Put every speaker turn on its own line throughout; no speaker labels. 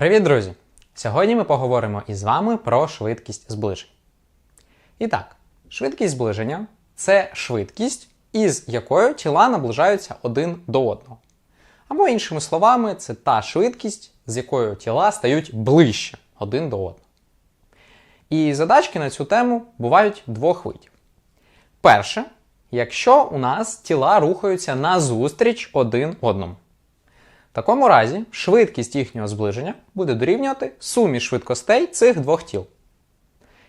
Привіт, друзі! Сьогодні ми поговоримо із вами про швидкість зближень. І так, швидкість зближення це швидкість, із якою тіла наближаються один до одного. Або, іншими словами, це та швидкість, з якою тіла стають ближче один до одного. І задачки на цю тему бувають двох видів. Перше, якщо у нас тіла рухаються назустріч один одному. В такому разі швидкість їхнього зближення буде дорівнювати сумі швидкостей цих двох тіл.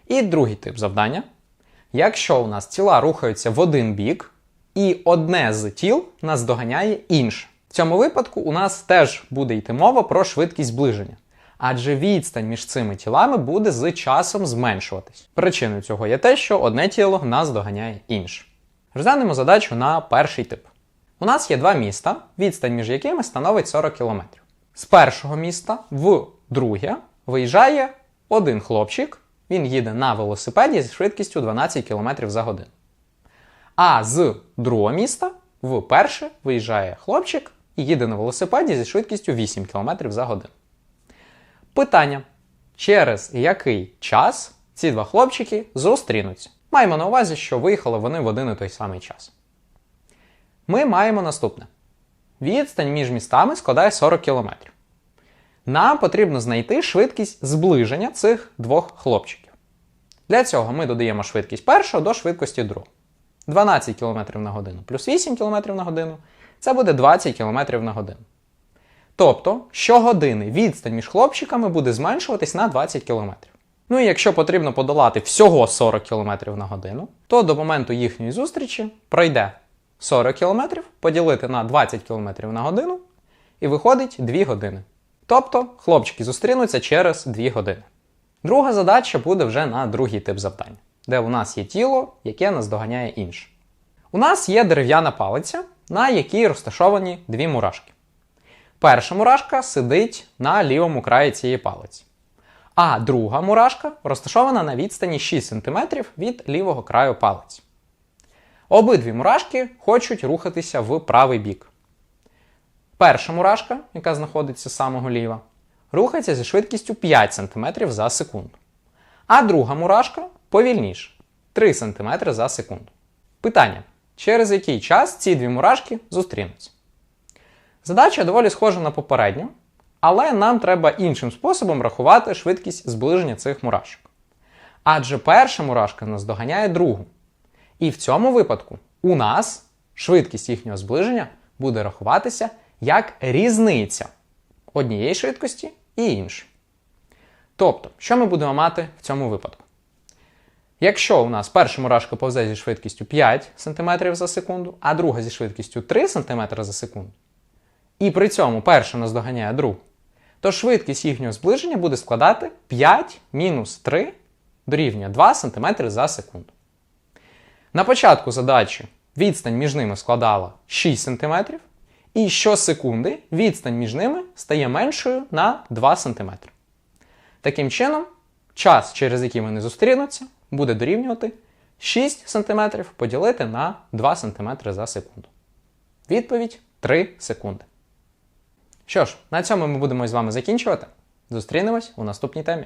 І другий тип завдання. Якщо у нас тіла рухаються в один бік, і одне з тіл наздоганяє інше. В цьому випадку у нас теж буде йти мова про швидкість зближення. Адже відстань між цими тілами буде з часом зменшуватись. Причиною цього є те, що одне тіло наздоганяє інше. Розглянемо задачу на перший тип. У нас є два міста, відстань між якими становить 40 км. З першого міста в друге виїжджає один хлопчик, він їде на велосипеді зі швидкістю 12 км за годину. А з другого міста в перше виїжджає хлопчик і їде на велосипеді зі швидкістю 8 км за годину. Питання: через який час ці два хлопчики зустрінуться? Маємо на увазі, що виїхали вони в один і той самий час. Ми маємо наступне: відстань між містами складає 40 км. Нам потрібно знайти швидкість зближення цих двох хлопчиків. Для цього ми додаємо швидкість першого до швидкості другого. 12 км на годину плюс 8 км на годину це буде 20 км на годину. Тобто, щогодини відстань між хлопчиками буде зменшуватись на 20 км. Ну і якщо потрібно подолати всього 40 км на годину, то до моменту їхньої зустрічі пройде 40 км поділити на 20 км на годину і виходить 2 години. Тобто хлопчики зустрінуться через 2 години. Друга задача буде вже на другий тип завдання, де у нас є тіло, яке наздоганяє інше. У нас є дерев'яна палиця, на якій розташовані дві мурашки. Перша мурашка сидить на лівому краї цієї палиці. А друга мурашка розташована на відстані 6 см від лівого краю палиці. Обидві мурашки хочуть рухатися в правий бік. Перша мурашка, яка знаходиться з самого ліва, рухається зі швидкістю 5 см за секунду. А друга мурашка повільніше 3 см за секунду. Питання: через який час ці дві мурашки зустрінуться? Задача доволі схожа на попередню, але нам треба іншим способом рахувати швидкість зближення цих мурашок. Адже перша мурашка наздоганяє другу. І в цьому випадку у нас швидкість їхнього зближення буде рахуватися як різниця однієї швидкості і іншої. Тобто, що ми будемо мати в цьому випадку? Якщо у нас перша мурашка повзе зі швидкістю 5 см за секунду, а друга зі швидкістю 3 см за секунду, і при цьому перша наздоганяє другу, то швидкість їхнього зближення буде складати 5 мінус 3 дорівнює 2 см за секунду. На початку задачі відстань між ними складала 6 см, і щосекунди відстань між ними стає меншою на 2 см. Таким чином, час, через який вони зустрінуться, буде дорівнювати 6 см поділити на 2 см за секунду. Відповідь 3 секунди. Що ж, на цьому ми будемо з вами закінчувати. Зустрінемось у наступній темі.